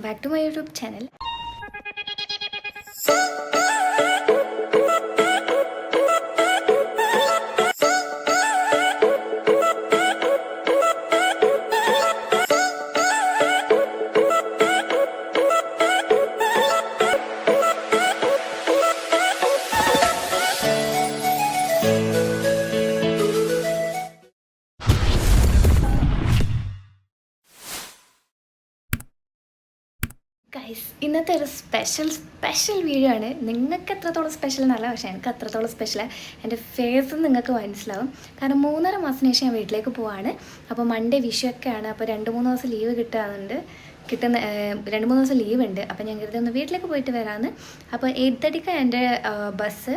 Welcome back to my YouTube channel guys ഇന്നത്തെ ഒരു special special video ആണ്. നിങ്ങൾക്ക് എത്രത്തോളം സ്പെഷ്യൽ എന്നല്ല പക്ഷേ എനിക്ക് അത്രത്തോളം സ്പെഷ്യലാണ് എന്റെ ഫേസ് നിങ്ങൾക്ക് മനസ്സിലാവും. കാരണം മൂന്നര മാസത്തിന് ശേഷം ഞാൻ വീട്ടിലേക്ക് പോവാണ്. അപ്പോൾ മൺഡേ വിഷുവൊക്കെയാണ് അപ്പോൾ രണ്ട് മൂന്ന് ദിവസം ലീവ് കിട്ടാറുണ്ട്. കിട്ടുന്ന രണ്ട് മൂന്ന് ദിവസം ലീവ് ഉണ്ട്. അപ്പോൾ ഞാൻ കരുതി ഒന്ന് വീട്ടിലേക്ക് പോയിട്ട് വരാമെന്ന് അപ്പോൾ എയ്റ്റ് തേർട്ടിക്കാണ് എന്റെ ബസ്.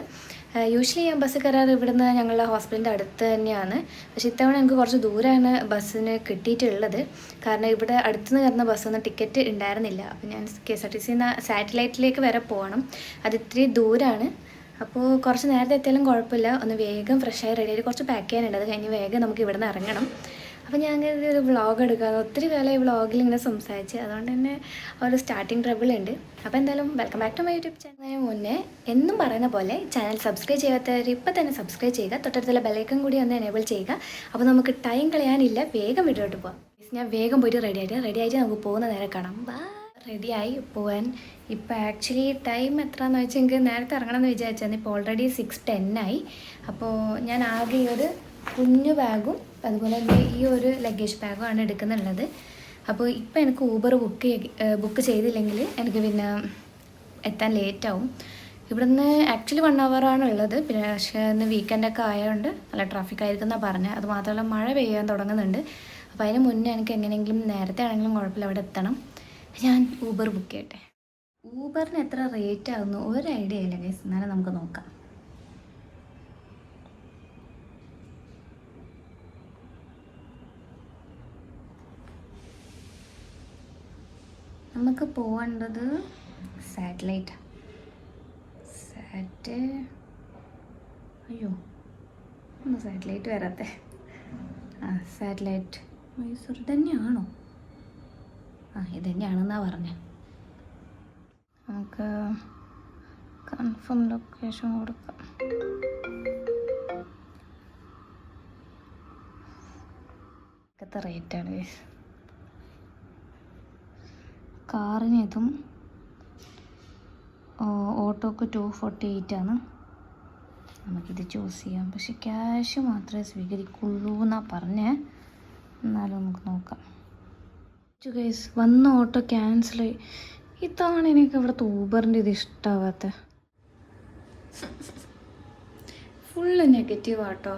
യൂഷ്വലി ഞാൻ ബസ് കയറാറ് ഇവിടുന്ന് ഞങ്ങളുടെ ഹോസ്പിറ്റലിന്റെ അടുത്ത് തന്നെയാണ്. പക്ഷെ ഇത്തവണ എനിക്ക് കുറച്ച് ദൂരമാണ് ബസ്സിന് കിട്ടിയിട്ടുള്ളത്. കാരണം ഇവിടെ അടുത്തുനിന്ന് കയറുന്ന ബസ്സൊന്നും ടിക്കറ്റ് ഉണ്ടായിരുന്നില്ല. അപ്പോൾ ഞാൻ കെ എസ് ആർ ടി സിന്ന് സാറ്റലൈറ്റിലേക്ക് വരെ പോകണം. അത് ഇത്തിരി ദൂരമാണ് അപ്പോൾ കുറച്ച് നേരത്തെ എത്തിയാലും കുഴപ്പമില്ല. ഒന്ന് വേഗം ഫ്രഷായി റെഡി ആയിട്ട് കുറച്ച് പാക്ക് ചെയ്യാനുണ്ട്. അത് കഴിഞ്ഞ് വേഗം നമുക്ക് ഇവിടെ നിന്ന് ഇറങ്ങണം. അപ്പോൾ ഞാൻ കരുതി ഒരു വ്ളോഗ് എടുക്കാമെന്ന് ഒത്തിരി കാലമായി വ്ളോഗിൽ ഇങ്ങനെ സംസാരിച്ച് അതുകൊണ്ട് തന്നെ ഒരു സ്റ്റാർട്ടിങ് ട്രബിൾ ഉണ്ട്. അപ്പോൾ എന്തായാലും welcome back to my YouTube ചാനലിന് മുന്നേ എന്നും പറയുന്ന പോലെ ചാനൽ സബ്സ്ക്രൈബ് ചെയ്യാത്തവർ ഇപ്പോൾ തന്നെ സബ്സ്ക്രൈബ് ചെയ്യുക തൊട്ടടുത്തുള്ള ബെലൈക്കൺ കൂടി ഒന്ന് എനേബിൾ ചെയ്യുക. അപ്പോൾ നമുക്ക് ടൈം കളയാനില്ല വേഗം വീട്ടിലോട്ട് പോകാം ഞാൻ വേഗം പോയിട്ട് റെഡി ആയിട്ട് റെഡി ആയിട്ട് നമുക്ക് പോകുന്ന നേരെ കാണാം. ബാ റെഡിയായി പോവാൻ. ഇപ്പോൾ ആക്ച്വലി ടൈം എത്രയെന്ന് വെച്ചാൽ എനിക്ക് നേരത്തെ ഇറങ്ങണമെന്ന് വിചാരിച്ചാൽ ഇപ്പോൾ ഓൾറെഡി സിക്സ് ടെന്നായി അപ്പോൾ ഞാൻ ആകെ ഒരു കുഞ്ഞു ബാഗും അതുപോലെ തന്നെ ഈ ഒരു ലഗേജ് ബാഗും ആണ് എടുക്കുന്നുള്ളത്. അപ്പോൾ ഇപ്പോൾ എനിക്ക് ഊബർ ബുക്ക് ബുക്ക് ചെയ്തില്ലെങ്കിൽ എനിക്ക് പിന്നെ എത്താൻ ലേറ്റ് ആവും. ഇവിടുന്ന് ആക്ച്വലി വൺ ആണ് ഉള്ളത്. പിന്നെ പക്ഷേ ഇന്ന് വീക്കെൻഡൊക്കെ ആയതുകൊണ്ട് നല്ല ട്രാഫിക് ആയിരിക്കും എന്നാണ് പറഞ്ഞത് അത് മാത്രമല്ല മഴ പെയ്യാൻ തുടങ്ങുന്നുണ്ട്. അപ്പോൾ അതിന് മുന്നേ എനിക്ക് എങ്ങനെയെങ്കിലും നേരത്തെ ആണെങ്കിലും കുഴപ്പമില്ല അവിടെ എത്തണം. ഞാൻ ഊബർ ബുക്ക് ചെയ്യട്ടെ. ഊബറിന് എത്ര റേറ്റ് ആകുന്നു ഒരു ഐഡിയ ഇല്ല ഗൈസ് എന്നാലും നമുക്ക് നോക്കാം. നമുക്ക് പോകേണ്ടത് സാറ്റലൈറ്റ്. സാറ്റ് അയ്യോ ഒന്ന് സാറ്റലൈറ്റ് വരാത്തെ. ആ സാറ്റലൈറ്റ്. മൈസൂർ. തന്നെയാണോ ആ ഇത് തന്നെയാണെന്നാ പറഞ്ഞത് നമുക്ക് കൺഫേം ലൊക്കേഷൻ കൊടുക്കാം. ഇതൊക്കെ റേറ്റാണ് കാറിന് ഇതും ഓട്ടോക്ക് ടു ഫോർട്ടി എയ്റ്റ് ആണ്. നമുക്കിത് ചൂസ് ചെയ്യാം. പക്ഷെ ക്യാഷ് മാത്രമേ സ്വീകരിക്കുള്ളൂ എന്നാണ് പറഞ്ഞേ. എന്നാലും നമുക്ക് നോക്കാം. ഗൈസ് വന്ന ഓട്ടോ ക്യാൻസൽ ആയി. ഇതാണ് എനിക്ക് ഇവിടുത്തെ ഊബറിന്റെ ഇത് ഇഷ്ടമാവാത്ത ഫുള്ള് നെഗറ്റീവ് ആട്ടോ.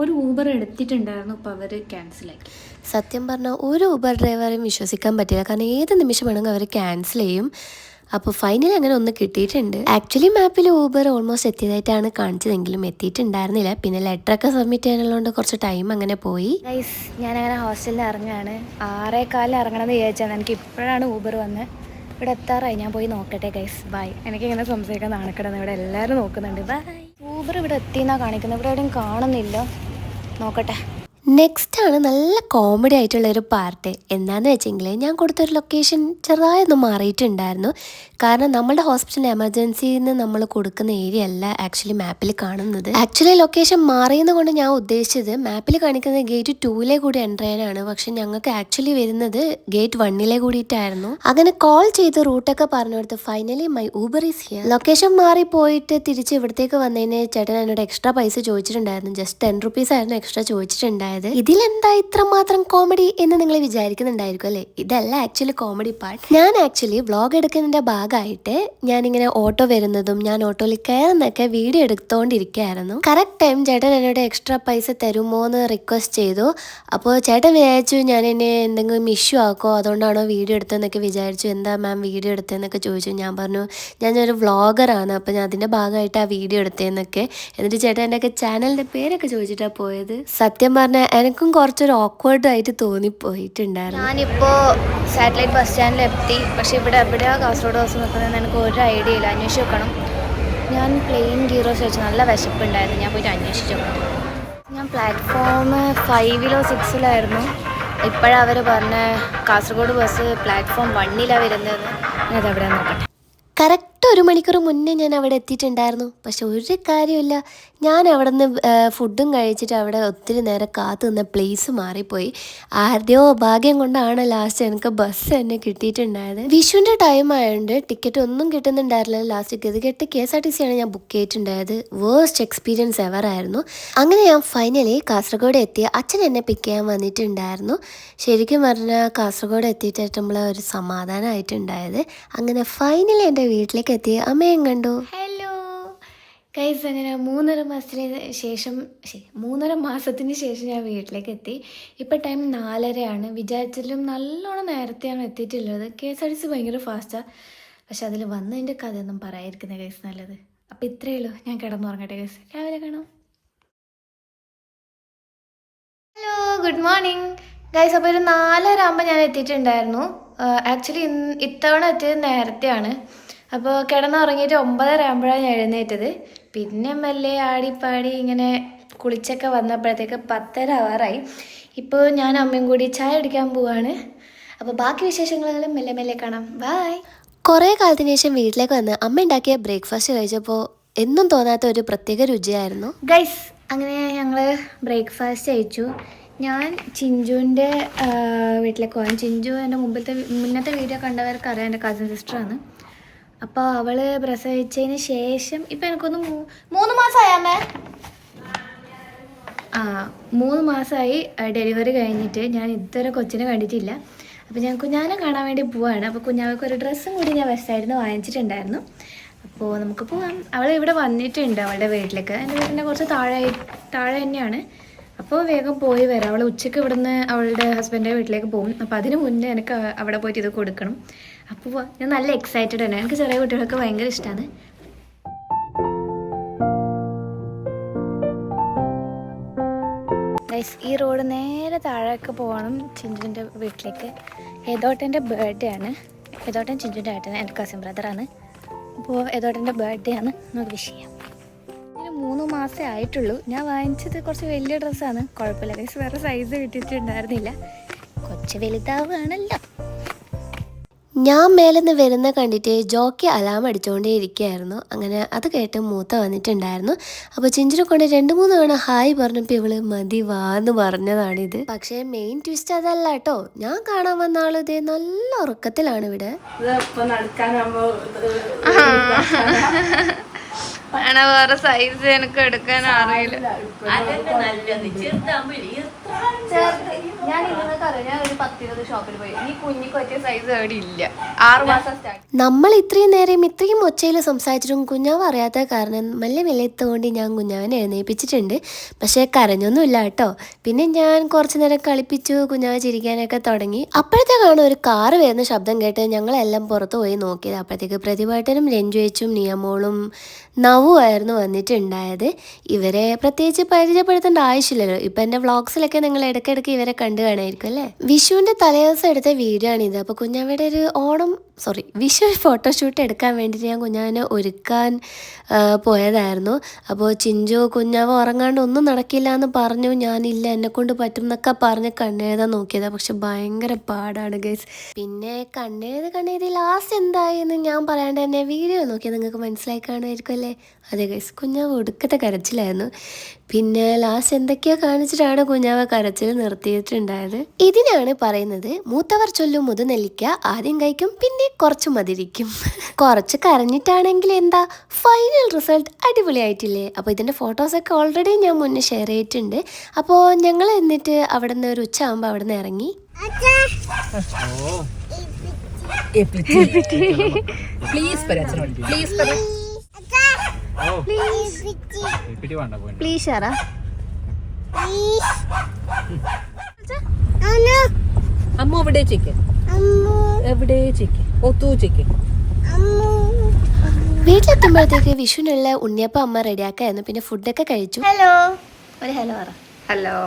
ഒരു ഊബർ എടുത്തിട്ടുണ്ടായിരുന്നു അപ്പോൾ അവർ ക്യാൻസലാക്കി സത്യം പറഞ്ഞാൽ ഒരു ഊബർ ഡ്രൈവറെയും വിശ്വസിക്കാൻ പറ്റില്ല. കാരണം ഏത് നിമിഷം വേണമെങ്കിൽ അവർ ക്യാൻസൽ ചെയ്യും. അപ്പോൾ ഫൈനലി അങ്ങനെ ഒന്ന് കിട്ടിയിട്ടുണ്ട്. ആക്ച്വലി മാപ്പിൽ ഊബർ ഓൾമോസ്റ്റ് എത്തിയതായിട്ടാണ് കാണിച്ചതെങ്കിലും എത്തിയിട്ടുണ്ടായിരുന്നില്ല. പിന്നെ ലെറ്ററൊക്കെ സബ്മിറ്റ് ചെയ്യാനുള്ളതുകൊണ്ട് കുറച്ച് ടൈം അങ്ങനെ പോയി. ഗൈസ് അങ്ങനെ ഹോസ്റ്റലിൽ ഇറങ്ങുകയാണ് ആറേ കാലിൽ ഇറങ്ങണമെന്ന് വിചാരിച്ചാണ് എനിക്ക് ഇപ്പോഴാണ് ഊബർ വന്ന്. ഇവിടെ എത്താറായി. ഞാൻ പോയി നോക്കട്ടെ ഗൈസ് ബൈ എനിക്കിങ്ങനെ സംസാരിക്കാൻ നാണക്കിടന്ന് ഇവിടെ എല്ലാവരും നോക്കുന്നുണ്ട്. ബൈ ഊബർ ഇവിടെ എത്തിയെന്നാണ് കാണിക്കുന്നത് ഇവിടെ എവിടെയും കാണുന്നില്ല. നോക്കട്ടെ. നെക്സ്റ്റ് ആണ് നല്ല കോമഡി ആയിട്ടുള്ള ഒരു പാർട്ട്. എന്താന്ന് വെച്ചെങ്കിൽ ഞാൻ കൊടുത്തൊരു ലൊക്കേഷൻ ചെറുതായൊന്ന് മാറിയിട്ടുണ്ടായിരുന്നു. കാരണം നമ്മുടെ ഹോസ്പിറ്റൽ എമർജൻസിയിൽ നിന്ന് നമ്മൾ കൊടുക്കുന്ന ഏരിയ അല്ല ആക്ച്വലി മാപ്പിൽ കാണുന്നത്. ആക്ച്വലി ലൊക്കേഷൻ മാറിയെന്ന് കൊണ്ട് ഞാൻ ഉദ്ദേശിച്ചത് മാപ്പിൽ കാണിക്കുന്നത് ഗേറ്റ് ടൂവിലെ കൂടി എന്റർ ചെയ്യാനാണ്. പക്ഷെ ഞങ്ങൾക്ക് ആക്ച്വലി വരുന്നത് ഗേറ്റ് വണ്ണിലെ കൂടിയിട്ടായിരുന്നു. അങ്ങനെ കോൾ ചെയ്ത് റൂട്ടൊക്കെ പറഞ്ഞു കൊടുത്ത് finally my Uber is here location മാറി പോയിട്ട് തിരിച്ച് ഇവിടത്തേക്ക് വന്നതിന് ചേട്ടൻ എന്നോട് എക്സ്ട്രാ പൈസ ചോദിച്ചിട്ടുണ്ടായിരുന്നു. ജസ്റ്റ് ടെൻ റുപ്പീസ് ആയിരുന്നു എക്സ്ട്രാ ചോദിച്ചിട്ടുണ്ടായത് ഇതിലെന്താ ഇത്രമാത്രം കോമഡി എന്ന് നിങ്ങൾ വിചാരിക്കുന്നുണ്ടായിരിക്കും അല്ലേ? ഇതല്ല ആക്ച്വലി കോമഡി പാർട്ട് ഞാൻ ആക്ച്വലി വ്ളോഗ് എടുക്കുന്നതിന്റെ ഭാഗമായിട്ട് ഇങ്ങനെ ഓട്ടോ വരുന്നതും ഞാൻ ഓട്ടോയിൽ കയറുന്നൊക്കെ വീഡിയോ എടുത്തോണ്ടിരിക്കുകയായിരുന്നു. കറക്റ്റ് ടൈം ചേട്ടൻ എന്നോട് എക്സ്ട്രാ പൈസ തരുമോ എന്ന് റിക്വസ്റ്റ് ചെയ്തു. അപ്പോൾ ചേട്ടൻ വിചാരിച്ചു ഞാൻ എന്നെ എന്തെങ്കിലും ഇഷ്യൂ ആക്കോ അതുകൊണ്ടാണോ വീഡിയോ എടുത്തതെന്നൊക്കെ വിചാരിച്ചു. എന്താ മാം വീഡിയോ എടുത്തതെന്നൊക്കെ ചോദിച്ചു. ഞാൻ പറഞ്ഞു ഞാൻ ഒരു വ്ളോഗറാണ് അപ്പോൾ ഞാൻ അതിന്റെ ഭാഗമായിട്ട് ആ വീഡിയോ എടുത്തതെന്നൊക്കെ. എന്നിട്ട് ചേട്ടൻ എന്റെ ഒക്കെ ചാനലിന്റെ പേരൊക്കെ ചോദിച്ചിട്ടാണ് പോയത്. സത്യം പറഞ്ഞാൽ എനിക്കും കുറച്ചൊരു ഓക്വേർഡ് ആയിട്ട് തോന്നിപ്പോയിട്ടുണ്ടായിരുന്നു. ഞാനിപ്പോൾ സാറ്റലൈറ്റ് ബസ് സ്റ്റാൻഡിൽ എത്തി പക്ഷേ ഇവിടെ എവിടെയാണ് കാസർഗോഡ് ബസ് നിൽക്കുന്നതെന്ന് എനിക്ക് ഒരു ഐഡിയ ഇല്ല. അന്വേഷിച്ച് നോക്കണം. ഞാൻ പ്ലെയിൻ ഗീറോസ് വെച്ച് നല്ല വിശപ്പുണ്ടായിരുന്നു. ഞാൻ പോയിട്ട് അന്വേഷിച്ച് നോക്കണം. ഞാൻ പ്ലാറ്റ്ഫോം ഫൈവിലോ സിക്സിലായിരുന്നു ഇപ്പോഴവർ പറഞ്ഞ കാസർഗോഡ് ബസ് പ്ലാറ്റ്ഫോം വണ്ണിലാണ് വരുന്നത് ഞാനത് എവിടെ നോക്കട്ടെ. കറക്റ്റ് ഒരു മണിക്കൂർ മുന്നേ ഞാൻ അവിടെ എത്തിയിട്ടുണ്ടായിരുന്നു. പക്ഷെ ഒരു കാര്യമില്ല ഞാൻ അവിടെ നിന്ന് ഫുഡും കഴിച്ചിട്ട് അവിടെ ഒത്തിരി നേരം കാത്തു നിന്ന പ്ലേസ് മാറിപ്പോയി. ആരുടെയോ ഭാഗ്യം കൊണ്ടാണ് ലാസ്റ്റ് എനിക്ക് ബസ് തന്നെ കിട്ടിയിട്ടുണ്ടായത്. വിഷുവിന്റെ ടൈം ആയതുകൊണ്ട് ടിക്കറ്റ് ഒന്നും കിട്ടുന്നുണ്ടായിരുന്നില്ല. Last ഗതികെട്ട് K S R T C ആണ് ഞാൻ ബുക്ക് ചെയ്തിട്ടുണ്ടായത്. വേഴ്സ്റ്റ് എക്സ്പീരിയൻസ് എവർ ആയിരുന്നു. അങ്ങനെ ഞാൻ ഫൈനലി കാസർഗോഡ് എത്തി. അച്ഛൻ എന്നെ പിക്ക് ചെയ്യാൻ വന്നിട്ടുണ്ടായിരുന്നു. ശരിക്കും പറഞ്ഞാൽ കാസർഗോഡ് എത്തിയിട്ട് നമ്മളെ ഒരു സമാധാനമായിട്ടുണ്ടായത് അങ്ങനെ ഫൈനലി എന്റെ വീട്ടിലേക്ക് എത്തി അമ്മയും കണ്ടു. ഹലോ കൈസ് അങ്ങനെ മൂന്നര മാസത്തിന് ശേഷം മൂന്നര മാസത്തിന് ശേഷം ഞാൻ വീട്ടിലേക്ക് എത്തി ഇപ്പം ടൈം നാലരയാണ്. വിചാരിച്ചാലും നല്ലോണം നേരത്തെയാണ് എത്തിയിട്ടുള്ളത്. K S R T C ഭയങ്കര ഫാസ്റ്റാണ് പക്ഷെ അതിൽ വന്നതിന്റെ കഥയൊന്നും പറയാതിരിക്കുന്ന കേസ് നല്ലത്. അപ്പം ഇത്രയേ ഉള്ളൂ. ഞാൻ കിടന്നുറങ്ങട്ടെ കേസ് രാവിലെ കാണാം. ഹലോ ഗുഡ് മോർണിംഗ് ഗൈസ് അപ്പോൾ ഒരു നാലര ആകുമ്പോൾ ഞാൻ എത്തിയിട്ടുണ്ടായിരുന്നു. ആക്ച്വലി ഇത്തവണ എത്തിയത് നേരത്തെയാണ്. അപ്പോൾ കിടന്നുറങ്ങിയിട്ട് ഒമ്പതര ആകുമ്പോഴാണ് ഞാൻ എഴുന്നേറ്റത്. പിന്നെ മെല്ലെ ആടിപ്പാടി ഇങ്ങനെ കുളിച്ചൊക്കെ വന്നപ്പോഴത്തേക്ക് പത്തര ആറായി ഇപ്പോൾ ഞാൻ അമ്മയും കൂടി ചായ അടിക്കാൻ പോവാണ്. അപ്പോൾ ബാക്കി വിശേഷങ്ങളെല്ലാം മെല്ലെ മെല്ലെ കാണാം. ബായ് കുറേ കാലത്തിന് ശേഷം വീട്ടിലേക്ക് വന്ന് അമ്മ ഉണ്ടാക്കിയ ബ്രേക്ക്ഫാസ്റ്റ് കഴിച്ചപ്പോൾ എന്നും തോന്നാത്ത ഒരു പ്രത്യേക രുചിയായിരുന്നു. ഗൈസ് അങ്ങനെ ഞങ്ങൾ ബ്രേക്ക്ഫാസ്റ്റ് കഴിച്ചു. ഞാൻ ചിഞ്ചുവിന്റെ വീട്ടിലേക്ക് പോകാൻ ചിഞ്ചു എന്റെ മുമ്പത്തെ മുന്നത്തെ വീഡിയോ കണ്ടവർക്ക് അറിയാം എന്റെ കസിൻ സിസ്റ്ററാണ് അപ്പോൾ അവൾ പ്രസവിച്ചതിന് ശേഷം ഇപ്പം എനിക്കൊന്ന് മൂന്ന് മാസമായാമേ ആ മൂന്ന് മാസമായി ഡെലിവറി കഴിഞ്ഞിട്ട് ഞാൻ ഇതുവരെ കൊച്ചിനെ കണ്ടിട്ടില്ല. അപ്പോൾ ഞാൻ കുഞ്ഞാനെ കാണാൻ വേണ്ടി പോവാണ്. അപ്പോൾ കുഞ്ഞാവയ്ക്ക് ഒരു ഡ്രസ്സും കൂടി ഞാൻ വെസ്റ്റായിരുന്നു വാങ്ങിച്ചിട്ടുണ്ടായിരുന്നു. അപ്പോൾ നമുക്ക് പോവാം. അവൾ ഇവിടെ വന്നിട്ടുണ്ട് അവളുടെ വീട്ടിലേക്ക്. എന്റെ വീട്ടിന്റെ കുറച്ച് താഴെ താഴെ തന്നെയാണ്. അപ്പോൾ വേഗം പോയി വരാം. അവൾ ഉച്ചയ്ക്ക് ഇവിടുന്ന് അവളുടെ ഹസ്ബൻഡിന്റെ വീട്ടിലേക്ക് പോകും. അപ്പോൾ അതിന് മുന്നേ എനിക്ക് അവിടെ പോയിട്ട് ഇത് കൊടുക്കണം. അപ്പോൾ ഞാൻ നല്ല എക്സൈറ്റഡ് ആണ്. എനിക്ക് ചെറിയ കുട്ടികളൊക്കെ ഭയങ്കര ഇഷ്ടമാണ് ഈ റോഡ് നേരെ താഴേക്ക് പോകണം ചിഞ്ചുവിന്റെ വീട്ടിലേക്ക്. ഏതോട്ടന്റെ ബർത്ത്ഡേ ആണ്. ഏതോട്ടൻ ചിഞ്ചുവിന്റെ ആയിട്ട് എന്റെ കസിൻ ബ്രദറാണ് അപ്പോൾ ഏതോട്ടന്റെ ബർത്ത്ഡേ ആണ്. നമുക്ക് വിഷ് ചെയ്യാം. ഇതിന് മൂന്ന് മാസമേ ആയിട്ടുള്ളൂ. ഞാൻ വാങ്ങിച്ചത് കുറച്ച് വലിയ ഡ്രസ്സാണ് കുഴപ്പമില്ല. വേറെ സൈസ് കിട്ടിയിട്ടുണ്ടായിരുന്നില്ല. കൊച്ചു വലുതാവുകയാണല്ലോ. ഞാൻ മേലെന്ന് വരുന്ന കണ്ടിട്ട് ജോക്കി അലാം അടിച്ചുകൊണ്ടേ ഇരിക്കുകയായിരുന്നു അങ്ങനെ അത് കേട്ട് മൂത്ത വന്നിട്ടുണ്ടായിരുന്നു. അപ്പോൾ ചിഞ്ചിനെ കൊണ്ട് രണ്ട് മൂന്ന് തവണ ഹായ് പറഞ്ഞപ്പോൾ ഇവൾ മതി വാന്ന് പറഞ്ഞതാണിത്. പക്ഷേ മെയിൻ ട്വിസ്റ്റ് അതല്ല കേട്ടോ ഞാൻ കാണാൻ വന്ന ആൾ ഇതേ നല്ല ഉറക്കത്തിലാണ് ഇവിടെ. വേറെ സൈസ് എനിക്ക് എടുക്കാൻ അറിയില്ല ഞാൻ ഒരു പത്തിരുപത് ഷോപ്പിൽ പോയി. ഈ കുഞ്ഞിക്ക് പറ്റിയ സൈസ് ഇല്ല. ആറ് മാസം സ്റ്റാർട്ട് നമ്മൾ ഇത്രയും നേരം ഇത്രയും ഒച്ചയിൽ സംസാരിച്ചിട്ടും കുഞ്ഞാവ് അറിയാത്ത കാരണം മെല്ലെ മെല്ലെ എത്തുകൊണ്ട് ഞാൻ കുഞ്ഞാവിനെ എഴുന്നേൽപ്പിച്ചിട്ടുണ്ട് പക്ഷേ കരഞ്ഞൊന്നുമില്ല കേട്ടോ. പിന്നെ ഞാൻ കുറച്ച് നേരം കളിപ്പിച്ചു കുഞ്ഞാവ് ചിരിക്കാനൊക്കെ തുടങ്ങി. അപ്പോഴത്തേക്കാണ് ഒരു കാറ് വരുന്ന ശബ്ദം കേട്ട് ഞങ്ങളെല്ലാം പുറത്ത് പോയി നോക്കിയത്. അപ്പോഴത്തേക്ക് പ്രതിഭാട്ടനും രഞ്ജുവേച്ചും നിയമോളും നവുമായിരുന്നു വന്നിട്ടുണ്ടായത്. ഇവരെ പ്രത്യേകിച്ച് പരിചയപ്പെടുത്തേണ്ട ആവശ്യമില്ലല്ലോ. ഇപ്പം എന്റെ വ്ളോഗ്സിലൊക്കെ നിങ്ങൾ ഇടയ്ക്കിടയ്ക്ക് ഇവരെ കണ്ടു കാണായിരിക്കും അല്ലേ? വിഷുവിന്റെ തലേദിവസം എടുത്ത വീഡിയോ ആണിത്. അപ്പോൾ കുഞ്ഞാവയുടെ ഒരു ഓണം സോറി വിഷു ഫോട്ടോഷൂട്ട് എടുക്കാൻ വേണ്ടിയിട്ട് ഞാൻ കുഞ്ഞാവിനെ ഒരുക്കാൻ പോയതായിരുന്നു. അപ്പോൾ ചിഞ്ചു കുഞ്ഞാവ് ഉറങ്ങാണ്ട് ഒന്നും നടക്കില്ല എന്ന് പറഞ്ഞു. ഞാനില്ല എന്നെ കൊണ്ട് പറ്റും എന്നൊക്കെ പറഞ്ഞ് കണ്ണെഴുതാൻ നോക്കിയത്. പക്ഷെ ഭയങ്കര പാടാണ് ഗൈസ് പിന്നെ കണ്ണെഴുത് കണ്ണെഴുതി ലാസ്റ്റ് എന്തായി എന്ന് ഞാൻ പറയാണ്ട് തന്നെ വീഡിയോ നോക്കിയാൽ നിങ്ങൾക്ക് മനസ്സിലായി കാണുമായിരിക്കും അല്ലേ? അതെ ഗൈസ് കുഞ്ഞാവ് ഒടുക്കത്തെ കരച്ചിലായിരുന്നു. പിന്നെ ലാസ്റ്റ് എന്തൊക്കെയോ കാണിച്ചിട്ടാണ് കുഞ്ഞാവ് കരച്ചിൽ നിർത്തിയിട്ടുണ്ടായത്. ഇതിനാണ് പറയുന്നത് മൂത്തവർ ചൊല്ലും മുതുനെല്ലിക്ക ആദ്യം കഴിക്കും പിന്നെ കുറച്ച് മതിരിക്കും കുറച്ച് കരഞ്ഞിട്ടാണെങ്കിൽ എന്താ? ഫൈനൽ റിസൾട്ട് അടിപൊളിയായിട്ടില്ലേ? അപ്പോൾ ഇതിന്റെ ഫോട്ടോസൊക്കെ ഓൾറെഡി ഞാൻ മുന്നേ ഷെയർ ചെയ്തിട്ടുണ്ട്. അപ്പോൾ ഞങ്ങൾ എന്നിട്ട് അവിടെ നിന്ന് ഒരു ഉച്ച ആകുമ്പോൾ അവിടെ നിന്ന് ഇറങ്ങി please please please please please അമ്മ. എവിടെ ചിക്കൻ എവിടെ ചിക്കൻ ഒത്തു ചിക്കൻ വീട്ടിലെത്തുമ്പോഴത്തേക്ക് വിഷുവിനുള്ള ഉണ്ണിയപ്പ അമ്മ റെഡിയാക്കായിരുന്നു. പിന്നെ ഫുഡൊക്കെ കഴിച്ചു. ഹലോ. ഒരു ഹലോ പറ. ഹലോ.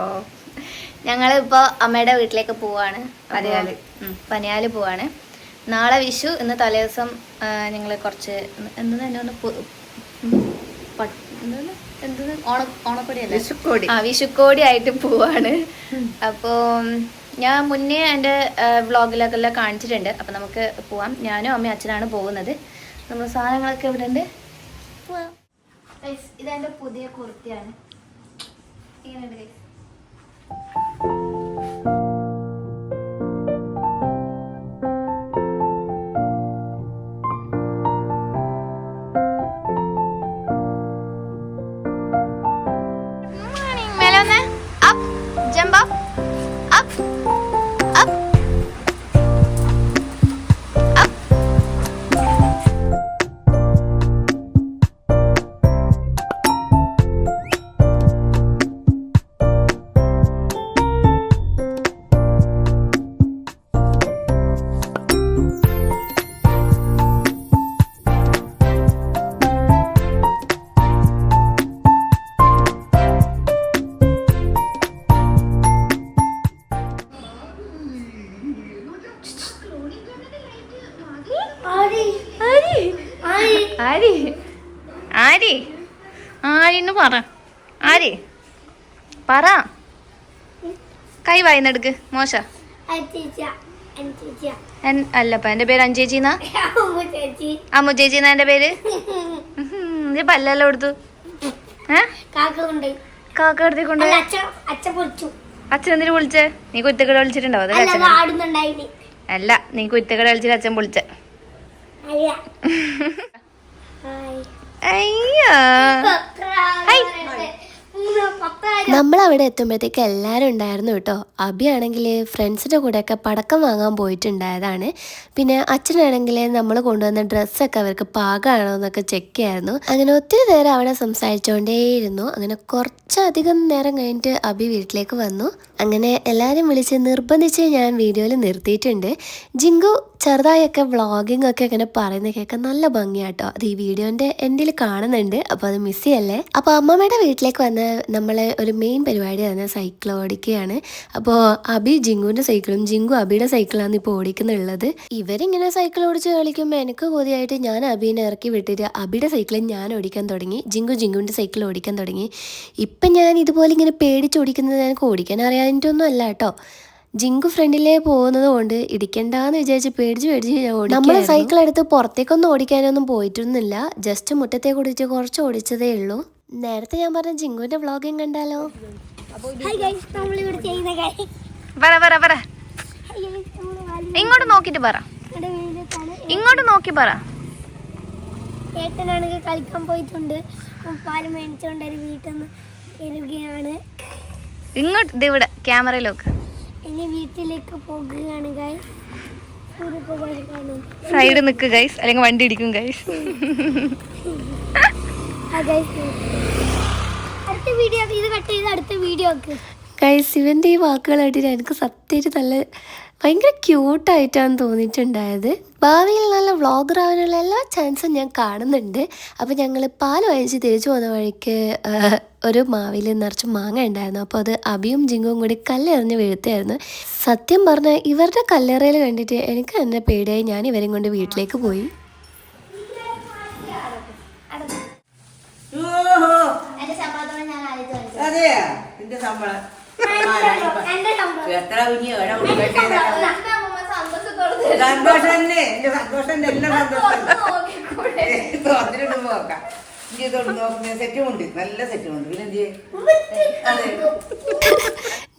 ഞങ്ങളിപ്പോൾ അമ്മയുടെ വീട്ടിലേക്ക് പോവാണ്. പനിയാൽ. പനിയാൽ പോവാണ്. നാളെ വിഷു. ഇന്ന് തലേദിവസം ഞങ്ങൾ കുറച്ച് എന്താ എന്നെ ഒന്ന് ഓണ ഓണക്കോടി വിഷുക്കോടി. ആ വിഷുക്കോടി ആയിട്ട് പോവാണ്. അപ്പോൾ ഞാൻ മുന്നേ എന്റെ വ്ളോഗിലൊക്കെ കാണിച്ചിട്ടുണ്ട്. അപ്പം നമുക്ക് പോവാം. ഞാനും അമ്മയും അച്ഛനാണ് പോകുന്നത്. നമ്മൾ സാധനങ്ങളൊക്കെ ഇവിടെ ഉണ്ട് പോവാം ഇതെന്റെ പുതിയ കുർത്തിയാണ്. ഇങ്ങനെയുണ്ട് കൈ വായിന്നെടുക്ക്. മോശ. അല്ലപ്പ എന്റെ പേര് അഞ്ചേച്ചിന്നാ? അമ്മു ചേച്ചിന്നാ എന്റെ പേര്? നീ പല്ലെല്ലാം കൊടുത്തു. കാക്ക എടുത്തിക്കൊണ്ട് അച്ഛൻ എന്തിനു വിളിച്ചേ നീ കുത്തക്കട വിളിച്ചിട്ടുണ്ടാവും അല്ല നീ കുത്തക്കട വിളിച്ചിട്ട് അച്ഛൻ വിളിച്ചേ അയ്യോ. നമ്മൾ അവിടെ എത്തുമ്പോഴത്തേക്ക് എല്ലാവരും ഉണ്ടായിരുന്നു കേട്ടോ. അബിയാണെങ്കിൽ ഫ്രണ്ട്സിന്റെ കൂടെയൊക്കെ പടക്കം വാങ്ങാൻ പോയിട്ടുണ്ടായതാണ്. പിന്നെ അച്ഛനാണെങ്കിൽ നമ്മൾ കൊണ്ടുവന്ന ഡ്രസ്സൊക്കെ അവർക്ക് പാകമാണോ എന്നൊക്കെ ചെക്ക് ചെയ്യായിരുന്നു. അങ്ങനെ ഒത്തിരി നേരം അവിടെ സംസാരിച്ചുകൊണ്ടേയിരുന്നു. അങ്ങനെ കുറച്ചധികം നേരം കഴിഞ്ഞിട്ട് അബി വീട്ടിലേക്ക് വന്നു. അങ്ങനെ എല്ലാവരും വിളിച്ച് നിർബന്ധിച്ച് ഞാൻ വീഡിയോയിൽ നിർത്തിയിട്ടുണ്ട്. ജിങ്കു ചെറുതായൊക്കെ വ്ളോഗിംഗ് ഒക്കെ ഇങ്ങനെ പറയുന്ന കേൾക്കാൻ നല്ല ഭംഗിയാട്ടോ അത് ഈ വീഡിയോന്റെ എൻഡിൽ കാണുന്നുണ്ട്. അപ്പോൾ അത് മിസ് ചെയ്യല്ലേ? അപ്പോൾ അമ്മമ്മയുടെ വീട്ടിലേക്ക് വന്ന നമ്മളെ ഒരു മെയിൻ പരിപാടി തന്നെ സൈക്കിൾ ഓടിക്കുകയാണ് അപ്പോൾ അബി ജിങ്കുവിന്റെ സൈക്കിളും ജിങ്കു അബിയുടെ സൈക്കിളാണ് ഇപ്പോൾ ഓടിക്കുന്നുള്ളത്. ഇവരിങ്ങനെ സൈക്കിൾ ഓടിച്ച് കളിക്കുമ്പോൾ എനിക്ക് കൊതിയായിട്ട് ഞാൻ അബീനെ ഇറക്കി വിട്ടിട്ട് അബിയുടെ സൈക്കിൾ ഞാൻ ഓടിക്കാൻ തുടങ്ങി ജിങ്കു ജിങ്കുവിന്റെ സൈക്കിൾ ഓടിക്കാൻ തുടങ്ങി. ഇപ്പം ഞാൻ ഇതുപോലെ ഇങ്ങനെ പേടിച്ച് ഓടിക്കുന്നത് എനിക്ക് ഓടിക്കാൻ അറിയാനിട്ടൊന്നും അല്ല കേട്ടോ. ജിങ്കു ഫ്രണ്ടിലേ പോകുന്നത് കൊണ്ട് ഇടിക്കണ്ടെന്ന് വിചാരിച്ച് പേടിച്ച് പേടിച്ച് നമ്മൾ സൈക്കിൾ എടുത്ത് പുറത്തേക്കൊന്നും ഓടിക്കാനൊന്നും പോയിട്ടൊന്നുമില്ല. ജസ്റ്റ് മുറ്റത്തേക്ക് ഓടിച്ച് കുറച്ച് ഓടിച്ചതേ ഉള്ളൂ. നേരത്തെ ഞാൻ പറഞ്ഞ ജിങ്കുവിന്റെ വ്ളോഗിങ് കണ്ടാലോ? പറ പറ പറ ഇങ്ങോട്ട് നോക്കിട്ട് പറ. ഇങ്ങോട്ട് നോക്കി പറ. ഏട്ടനാണെങ്കിൽ കളിക്കാൻ പോയിട്ടുണ്ട്. പാൽ മേടിച്ചോണ്ട് ഒരു വീട്ടിൽ നിന്ന് വരികയാണ് ഇങ്ങോട്ട് ഇവിടെ ക്യാമറയിലോക്ക്. ഇനി വീട്ടിലേക്ക് പോകുകയാണ് ഗൈസ് സൈഡ് നിൽക്കുക ഗൈസ് അല്ലെങ്കിൽ വണ്ടി ഇടിക്കും ഗൈസ് അടുത്ത വീഡിയോ ഇത് കട്ട് ചെയ്ത് അടുത്ത വീഡിയോ ഒക്കെ ഗൈസ് ഈ വാക്കുകൾ കേട്ടിട്ട് എനിക്ക് സത്യമായിട്ട് നല്ല ഭയങ്കര ക്യൂട്ടായിട്ടാണ് തോന്നിയിട്ടുണ്ടായത്. ഭാവിയിൽ നല്ല വ്ളോഗർ ആവാനുള്ള എല്ലാ ചാൻസും ഞാൻ കാണുന്നുണ്ട്. അപ്പോൾ ഞങ്ങൾ പാൽ വാങ്ങിച്ച് തിരിച്ചു പോകുന്ന വഴിക്ക് ഒരു മാവിൽ നിറച്ച് മാങ്ങ ഉണ്ടായിരുന്നു. അപ്പോൾ അത് അബിയും ജിങ്കും കൂടി കല്ലെറിഞ്ഞ് വീഴ്ത്തായിരുന്നു സത്യം പറഞ്ഞാൽ ഇവരുടെ കല്ലെറയിൽ കണ്ടിട്ട് എനിക്ക് തന്നെ പേടിയായി. ഞാൻ ഇവരെയും കൊണ്ട് വീട്ടിലേക്ക് പോയി. നിന്റെ ശമ്പളം ശമ്പളം എത്ര കുഞ്ഞു എവിടെ ഉൾപ്പെട്ടേ സന്തോഷം തന്നെ എന്റെ സന്തോഷം എല്ലാം സന്തോഷം. നോക്കാം നല്ല സെറ്റുണ്ട് പിന്നെ അതെ.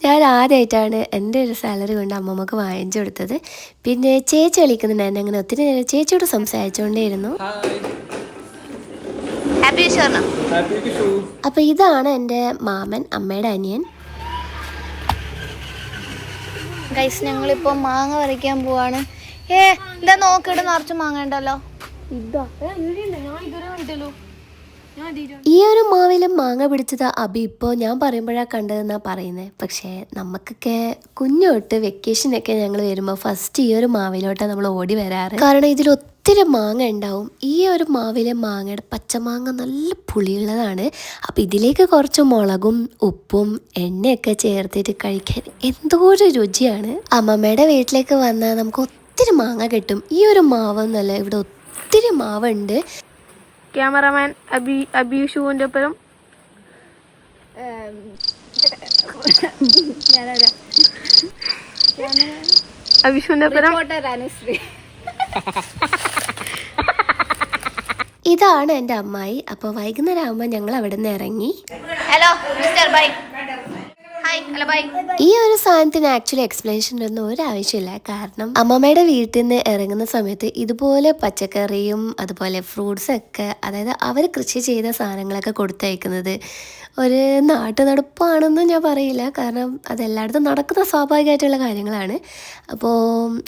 ഞാൻ ആദ്യമായിട്ടാണ് എന്റെ ഒരു സാലറി കൊണ്ട് അമ്മമ്മക്ക് വാങ്ങിച്ചു കൊടുത്തത്. പിന്നെ ചേച്ചി വിളിക്കുന്നുണ്ടായിരുന്നു. അങ്ങനെ ഒത്തിരി നേരം ചേച്ചിയോട് സംസാരിച്ചുകൊണ്ടേയിരുന്നു. ഹാപ്പി വിഷു അപ്പോൾ ഇതാണ് എന്റെ മാമൻ അമ്മയുടെ അനിയൻ. ഗൈസ് ഇപ്പൊ മാങ്ങ പറിക്കാൻ പോവാണ്. ഏ എന്താ നോക്കിയിട്ട് നിറച്ച് മാങ്ങ ഉണ്ടല്ലോ. ഈ ഒരു മാവിലും മാങ്ങ പിടിച്ചത് അബി. ഇപ്പോൾ ഞാൻ പറയുമ്പോഴാണ് കണ്ടതെന്നാണ് പറയുന്നത് പക്ഷേ നമുക്കൊക്കെ കുഞ്ഞു തൊട്ട് വെക്കേഷനൊക്കെ ഞങ്ങൾ വരുമ്പോൾ ഫസ്റ്റ് ഈ ഒരു മാവിലോട്ടാണ് നമ്മൾ ഓടി വരാറ്. കാരണം ഇതിൽ ഒത്തിരി മാങ്ങ ഉണ്ടാവും. ഈ ഒരു മാവിലെ മാങ്ങയുടെ പച്ചമാങ്ങ നല്ല പുളിയുള്ളതാണ്. അപ്പം ഇതിലേക്ക് കുറച്ച് മുളകും ഉപ്പും എണ്ണയൊക്കെ ചേർത്തിട്ട് കഴിക്കാൻ എന്തോ ഒരു രുചിയാണ്. അമ്മമ്മയുടെ വീട്ടിലേക്ക് വന്നാൽ നമുക്ക് ഒത്തിരി മാങ്ങ കിട്ടും. ഈ ഒരു മാവ് എന്നല്ല ഇവിടെ ഒത്തിരി മാവുണ്ട്. ക്യാമറമാൻ അബി അബീഷുവിന്റെ ഒപ്പം അവിഷുവിനപ്പുറം ഇതാണ് എന്റെ അമ്മായി. അപ്പോൾ വൈകുന്നേരം ആകുമ്പോൾ ഞങ്ങൾ അവിടെ നിന്ന് ഇറങ്ങി. ഹലോ മിസ്റ്റർ ബൈ ഈ ഒരു സാധനത്തിന് ആക്ച്വലി എക്സ്പ്ലനേഷൻ ഒന്നും ഒരു ആവശ്യമില്ല കാരണം അമ്മമ്മയുടെ വീട്ടിൽ നിന്ന് ഇറങ്ങുന്ന സമയത്ത് ഇതുപോലെ പച്ചക്കറിയും അതുപോലെ ഫ്രൂട്ട്സ് ഒക്കെ അതായത് അവർ കൃഷി ചെയ്ത സാധനങ്ങളൊക്കെ കൊടുത്തയക്കുന്നത് ഒരു നാട്ടു നടപ്പാണെന്ന് ഞാൻ പറയില്ല. കാരണം അതെല്ലായിടത്തും നടക്കുന്ന സ്വാഭാവികമായിട്ടുള്ള കാര്യങ്ങളാണ്. അപ്പോൾ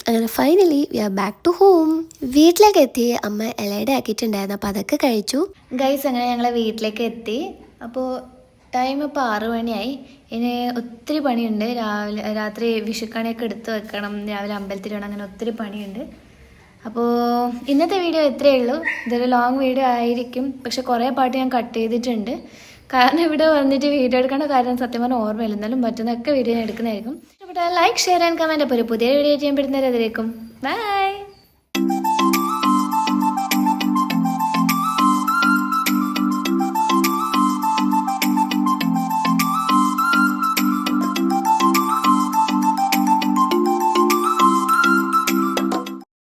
അങ്ങനെ finally we are back to home വീട്ടിലേക്ക് എത്തി അമ്മ ഇലയുടെ ആക്കിയിട്ടുണ്ടായിരുന്നു. അപ്പോൾ അതൊക്കെ കഴിച്ചു. ഗൈസ് അങ്ങനെ ഞങ്ങളെ വീട്ടിലേക്ക് എത്തി. അപ്പോൾ ടൈം ഇപ്പോൾ ആറു മണിയായി ഇനി ഒത്തിരി പണിയുണ്ട്. രാവിലെ രാത്രി വിഷുക്കണിയൊക്കെ എടുത്ത് വെക്കണം. രാവിലെ അമ്പലത്തിൽ വേണം. അങ്ങനെ ഒത്തിരി പണിയുണ്ട്. അപ്പോൾ ഇന്നത്തെ വീഡിയോ എത്രയേ ഉള്ളൂ. ഇതൊരു ലോങ് വീഡിയോ ആയിരിക്കും. പക്ഷെ കുറേ പാട്ട് ഞാൻ കട്ട് ചെയ്തിട്ടുണ്ട്. കാരണം ഇവിടെ വന്നിട്ട് വീഡിയോ എടുക്കേണ്ട കാര്യം സത്യം പറഞ്ഞാൽ ഓർമ്മയില്ല. എന്നാലും മറ്റൊന്നൊക്കെ വീഡിയോ ഞാൻ എടുക്കുന്നതായിരിക്കും. ഇഷ്ടപ്പെട്ടാൽ ലൈക്ക് ഷെയർ ആൻഡ് കമന്റ് അപ്പോൾ ഒരു പുതിയ വീഡിയോ ചെയ്യാൻ പറ്റുന്നവരെ അതിലേക്കും. ബൈ